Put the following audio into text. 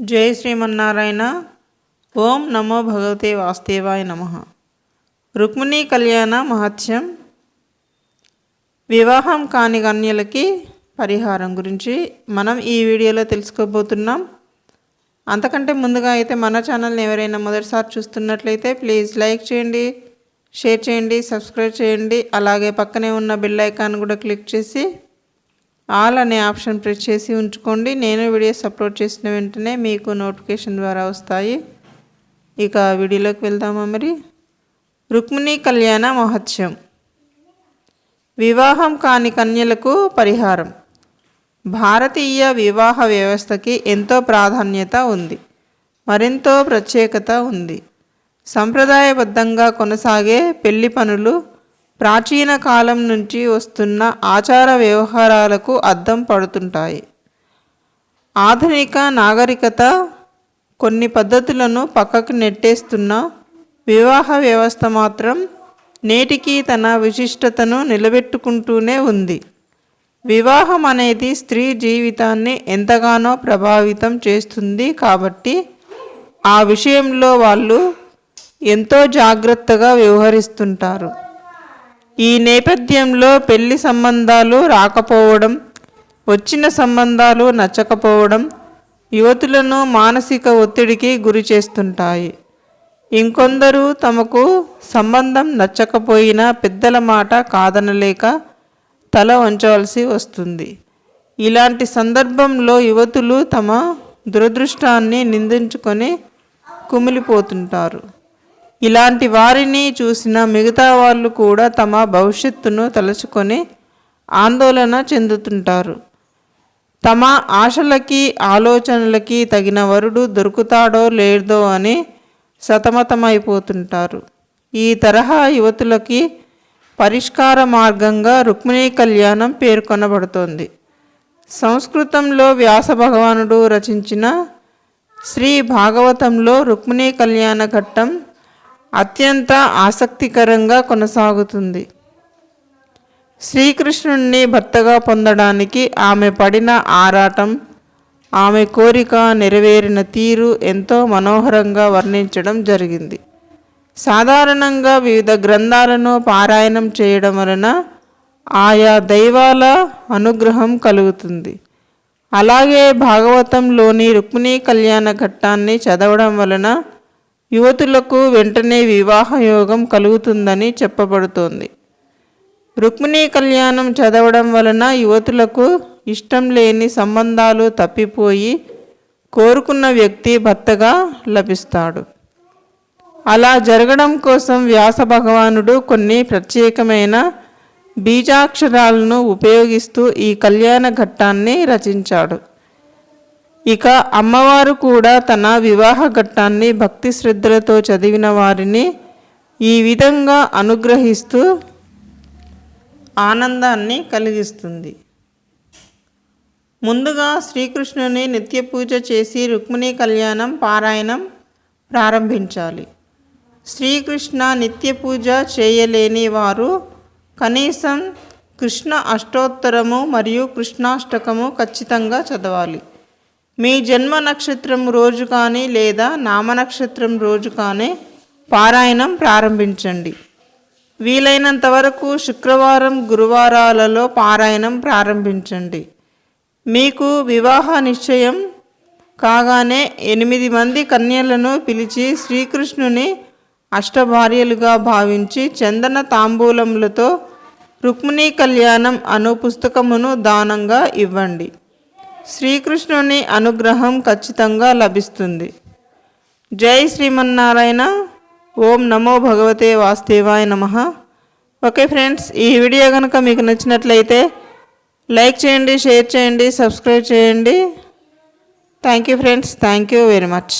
జై శ్రీమన్నారాయణ. ఓం నమో భగవతే వాస్తేవాయ నమ. రుక్మిణీ కళ్యాణ మహత్యం. వివాహం కాని కన్యలకి పరిహారం గురించి మనం ఈ వీడియోలో తెలుసుకోబోతున్నాం. అంతకంటే ముందుగా అయితే మన ఛానల్ని ఎవరైనా మొదటిసారి చూస్తున్నట్లయితే ప్లీజ్ లైక్ చేయండి షేర్ చేయండి సబ్స్క్రైబ్ చేయండి. అలాగే పక్కనే ఉన్న బెల్ ఐకాన్ కూడా క్లిక్ చేసి ఆల్ అనే ఆప్షన్ ప్రెస్ చేసి ఉంచుకోండి. నేను వీడియోస్ అప్లోడ్ చేసిన వెంటనే మీకు నోటిఫికేషన్ ద్వారా వస్తాయి. ఇక వీడియోలోకి వెళ్దామా మరి? రుక్మిణి కళ్యాణ మహత్యం వివాహం కాని కన్యలకు పరిహారం. భారతీయ వివాహ వ్యవస్థకి ఎంతో ప్రాధాన్యత ఉంది. మరెంతో ప్రత్యేకత ఉంది. సంప్రదాయబద్ధంగా కొనసాగే పెళ్ళి పనులు ప్రాచీన కాలం నుంచి వస్తున్న ఆచార వ్యవహారాలకు అద్దం పడుతుంటాయి. ఆధునిక నాగరికత కొన్ని పద్ధతులను పక్కకు నెట్టేస్తున్న వివాహ వ్యవస్థ మాత్రం నేటికి తన విశిష్టతను నిలబెట్టుకుంటూనే ఉంది. వివాహం అనేది స్త్రీ జీవితాన్ని ఎంతగానో ప్రభావితం చేస్తుంది కాబట్టి ఆ విషయంలో వాళ్ళు ఎంతో జాగ్రత్తగా వ్యవహరిస్తుంటారు. ఈ నేపథ్యంలో పెళ్ళి సంబంధాలు రాకపోవడం వచ్చిన సంబంధాలు నచ్చకపోవడం యువతులను మానసిక ఒత్తిడికి గురి చేస్తుంటాయి. ఇంకొందరు తమకు సంబంధం నచ్చకపోయినా పెద్దల మాట కాదనలేక తల వంచవలసి వస్తుంది. ఇలాంటి సందర్భంలో యువతులు తమ దురదృష్టాన్ని నిందించుకొని కుమిలిపోతుంటారు. ఇలాంటి వారిని చూసిన మిగతా వాళ్ళు కూడా తమ భవిష్యత్తును తలుచుకొని ఆందోళన చెందుతుంటారు. తమ ఆశలకి ఆలోచనలకి తగిన వరుడు దొరుకుతాడో లేదో అని సతమతమైపోతుంటారు. ఈ తరహా యువతులకి పరిష్కార మార్గంగా రుక్మిణీ కళ్యాణం పేర్కొనబడుతోంది. సంస్కృతంలో వ్యాస భగవానుడు రచించిన శ్రీ భాగవతంలో రుక్మిణీ కళ్యాణ ఘట్టం అత్యంత ఆసక్తికరంగా కొనసాగుతుంది. శ్రీకృష్ణుణ్ణి భర్తగా పొందడానికి ఆమె పడిన ఆరాటం ఆమె కోరిక నెరవేరిన తీరు ఎంతో మనోహరంగా వర్ణించడం జరిగింది. సాధారణంగా వివిధ గ్రంథాలను పారాయణం చేయడం వలన ఆయా దైవాల అనుగ్రహం కలుగుతుంది. అలాగే భాగవతంలోని రుక్మిణీ కళ్యాణ ఘట్టాన్ని చదవడం వలన యువతులకు వెంటనే వివాహ యోగం కలుగుతుందని చెప్పబడుతోంది. రుక్మిణీ కళ్యాణం చదవడం వలన యువతులకు ఇష్టం లేని సంబంధాలు తప్పిపోయి కోరుకున్న వ్యక్తి భర్తగా లభిస్తాడు. అలా జరగడం కోసం వ్యాస భగవానుడు కొన్ని ప్రత్యేకమైన బీజాక్షరాలను ఉపయోగిస్తూ ఈ కళ్యాణ ఘట్టాన్ని రచించాడు. ఇక అమ్మవారు కూడా తన వివాహ ఘట్టాన్ని భక్తి శ్రద్ధలతో చదివిన వారిని ఈ విధంగా అనుగ్రహిస్తూ ఆనందాన్ని కలిగిస్తుంది. ముందుగా శ్రీకృష్ణుని నిత్య పూజ చేసి రుక్మిణి కళ్యాణం పారాయణం ప్రారంభించాలి. శ్రీకృష్ణ నిత్య పూజ చేయలేని వారు కనీసం కృష్ణ అష్టోత్తరము మరియు కృష్ణాష్టకము ఖచ్చితంగా చదవాలి. మీ జన్మ నక్షత్రం రోజు కానీ లేదా నామ నక్షత్రం రోజు కానీ పారాయణం ప్రారంభించండి. వీలైనంత వరకు శుక్రవారం గురువారాలలో పారాయణం ప్రారంభించండి. మీకు వివాహ నిశ్చయం కాగానే ఎనిమిది మంది కన్యలను పిలిచి శ్రీకృష్ణుని అష్టభార్యలుగా భావించి చందన తాంబూలములతో రుక్మిణీ కళ్యాణం అను పుస్తకమును దానంగా ఇవ్వండి. శ్రీకృష్ణుని అనుగ్రహం ఖచ్చితంగా లభిస్తుంది. జై శ్రీమన్నారాయణ. ఓం నమో భగవతే వాస్తేవాయ నమ. ఓకే ఫ్రెండ్స్ ఈ వీడియో కనుక మీకు నచ్చినట్లయితే లైక్ చేయండి షేర్ చేయండి సబ్స్క్రైబ్ చేయండి. Thank you friends thank you very much.